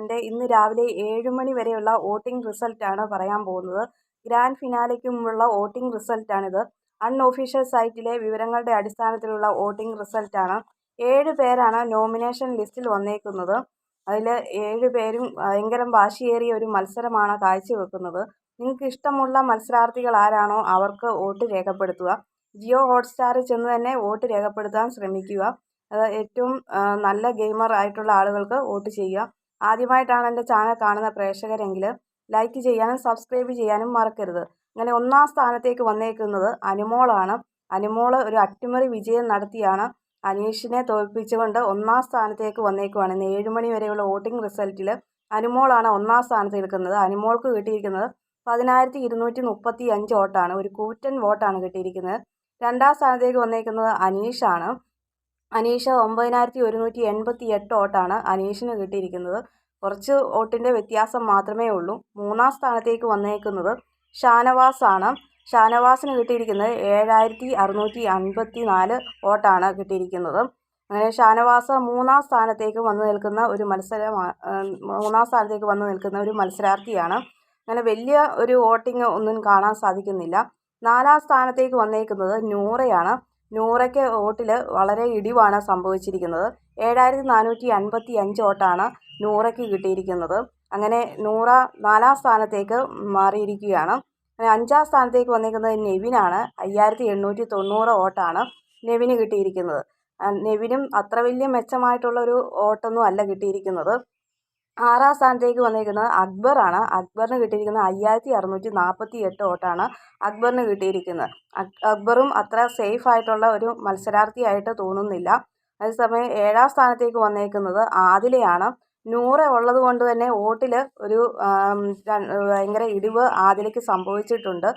ചാനലിന്റെ ഇന്ന് രാവിലെ ഏഴ് മണി വരെയുള്ള വോട്ടിംഗ് റിസൾട്ടാണ് പറയാൻ പോകുന്നത്. ഗ്രാൻഡ് ഫിനാലയ്ക്കുമുള്ള വോട്ടിംഗ് റിസൾട്ടാണിത് അൺഒഫീഷ്യൽ സൈറ്റിലെ വിവരങ്ങളുടെ അടിസ്ഥാനത്തിലുള്ള വോട്ടിംഗ് റിസൾട്ടാണ് ഏഴ് പേരാണ് നോമിനേഷൻ ലിസ്റ്റിൽ വന്നേക്കുന്നത്. അതിൽ ഏഴ് പേരും ഭയങ്കര വാശിയേറിയ ഒരു മത്സരമാണ് കാഴ്ചവെക്കുന്നത്. നിങ്ങൾക്ക് ഇഷ്ടമുള്ള മത്സരാർത്ഥികൾ ആരാണോ അവർക്ക് വോട്ട് രേഖപ്പെടുത്തുക. ജിയോ ഹോട്ട്സ്റ്റാറിൽ ചെന്ന് തന്നെ വോട്ട് രേഖപ്പെടുത്താൻ ശ്രമിക്കുക. ഏറ്റവും നല്ല ഗെയിമർ ആയിട്ടുള്ള ആളുകൾക്ക് വോട്ട് ചെയ്യുക. ആദ്യമായിട്ടാണ് എന്റെ ചാനൽ കാണുന്ന പ്രേക്ഷകരെങ്കിൽ ലൈക്ക് ചെയ്യാനും സബ്സ്ക്രൈബ് ചെയ്യാനും മറക്കരുത്. അങ്ങനെ ഒന്നാം സ്ഥാനത്തേക്ക് വന്നേക്കുന്നത് അനുമോളാണ്. അനുമോൾ ഒരു അട്ടിമറി വിജയം നടത്തിയാണ്. അനീഷിനെ തോൽപ്പിച്ചുകൊണ്ട് ഒന്നാം സ്ഥാനത്തേക്ക് വന്നേക്കുവാണ്. ഇന്ന് ഏഴുമണി വരെയുള്ള വോട്ടിംഗ് റിസൾട്ടിൽ അനുമോളാണ് ഒന്നാം സ്ഥാനത്ത് നിൽക്കുന്നത്. അനുമോൾക്ക് കിട്ടിയിരിക്കുന്നത് പതിനായിരത്തി ഇരുന്നൂറ്റി മുപ്പത്തി അഞ്ച് വോട്ടാണ്. ഒരു കൂറ്റൻ വോട്ടാണ് കിട്ടിയിരിക്കുന്നത്. രണ്ടാം സ്ഥാനത്തേക്ക് വന്നേക്കുന്നത് അനീഷാണ്. അനീഷ് ഒമ്പതിനായിരത്തി ഒരുന്നൂറ്റി എൺപത്തി എട്ട് വോട്ടാണ് അനീഷിന് കിട്ടിയിരിക്കുന്നത്. കുറച്ച് വോട്ടിന്റെ വ്യത്യാസം മാത്രമേ ഉള്ളൂ. മൂന്നാം സ്ഥാനത്തേക്ക് വന്നേക്കുന്നത് ഷാനവാസാണ്. ഷാനവാസിന് കിട്ടിയിരിക്കുന്നത് ഏഴായിരത്തി അറുന്നൂറ്റി അൻപത്തി നാല് വോട്ടാണ് കിട്ടിയിരിക്കുന്നത്. അങ്ങനെ ഷാനവാസ് മൂന്നാം സ്ഥാനത്തേക്ക് വന്നു നിൽക്കുന്ന ഒരു മത്സരമാണ് മൂന്നാം സ്ഥാനത്തേക്ക് വന്നു നിൽക്കുന്ന ഒരു മത്സരാർത്ഥിയാണ്. അങ്ങനെ വലിയ ഒരു വോട്ടിംഗ് ഒന്നും കാണാൻ സാധിക്കുന്നില്ല. നാലാം സ്ഥാനത്തേക്ക് വന്നേക്കുന്നത് നൂറയാണ്. നൂറയ്ക്ക് വോട്ടിൽ വളരെ ഇടിവാണ് സംഭവിച്ചിരിക്കുന്നത്. ഏഴായിരത്തി നാനൂറ്റി അൻപത്തി അഞ്ച് വോട്ടാണ് നൂറയ്ക്ക് കിട്ടിയിരിക്കുന്നത്. അങ്ങനെ നൂറ നാലാം സ്ഥാനത്തേക്ക് മാറിയിരിക്കുകയാണ്. അഞ്ചാം സ്ഥാനത്തേക്ക് വന്നിരിക്കുന്നത് നെവിനാണ്. അയ്യായിരത്തി എണ്ണൂറ്റി തൊണ്ണൂറ് വോട്ടാണ് നെവിന് കിട്ടിയിരിക്കുന്നത്. നെവിനും അത്ര വലിയ മെച്ചമായിട്ടുള്ളൊരു വോട്ടൊന്നും അല്ല കിട്ടിയിരിക്കുന്നത്. ആറാം സ്ഥാനത്തേക്ക് വന്നിരിക്കുന്നത് അക്ബറാണ്. അക്ബറിന് കിട്ടിയിരിക്കുന്നത് അയ്യായിരത്തി അറുന്നൂറ്റി നാൽപ്പത്തി എട്ട് വോട്ടാണ് അക്ബറിന് കിട്ടിയിരിക്കുന്നത്. അക്ബറും അത്ര സേഫ് ആയിട്ടുള്ള ഒരു മത്സരാർത്ഥിയായിട്ട് തോന്നുന്നില്ല. അതേസമയം ഏഴാം സ്ഥാനത്തേക്ക് വന്നേക്കുന്നത് ആദിലയാണ്. നൂറ് ഉള്ളത് കൊണ്ട് തന്നെ വോട്ടിൽ ഒരു ഭയങ്കര ഇടിവ് ആദിലയ്ക്ക് സംഭവിച്ചിട്ടുണ്ട്.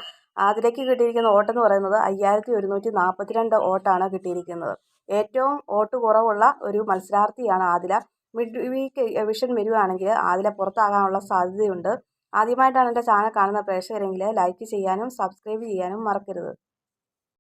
ആദിലയ്ക്ക് കിട്ടിയിരിക്കുന്ന വോട്ടെന്ന് പറയുന്നത് അയ്യായിരത്തി ഒരുന്നൂറ്റി നാൽപ്പത്തി രണ്ട് വോട്ടാണ് കിട്ടിയിരിക്കുന്നത്. ഏറ്റവും വോട്ട് കുറവുള്ള ഒരു മത്സരാർത്ഥിയാണ് ആദില. മിഡ് വീക്ക് വിഷൻ വരുവാണെങ്കിൽ അതിലെ പുറത്താകാനുള്ള സാധ്യതയുണ്ട്. ആദ്യമായിട്ടാണ് എന്റെ ചാനൽ കാണുന്ന പ്രേക്ഷകരെങ്കിൽ ലൈക്ക് ചെയ്യാനും സബ്സ്ക്രൈബ് ചെയ്യാനും മറക്കരുത്.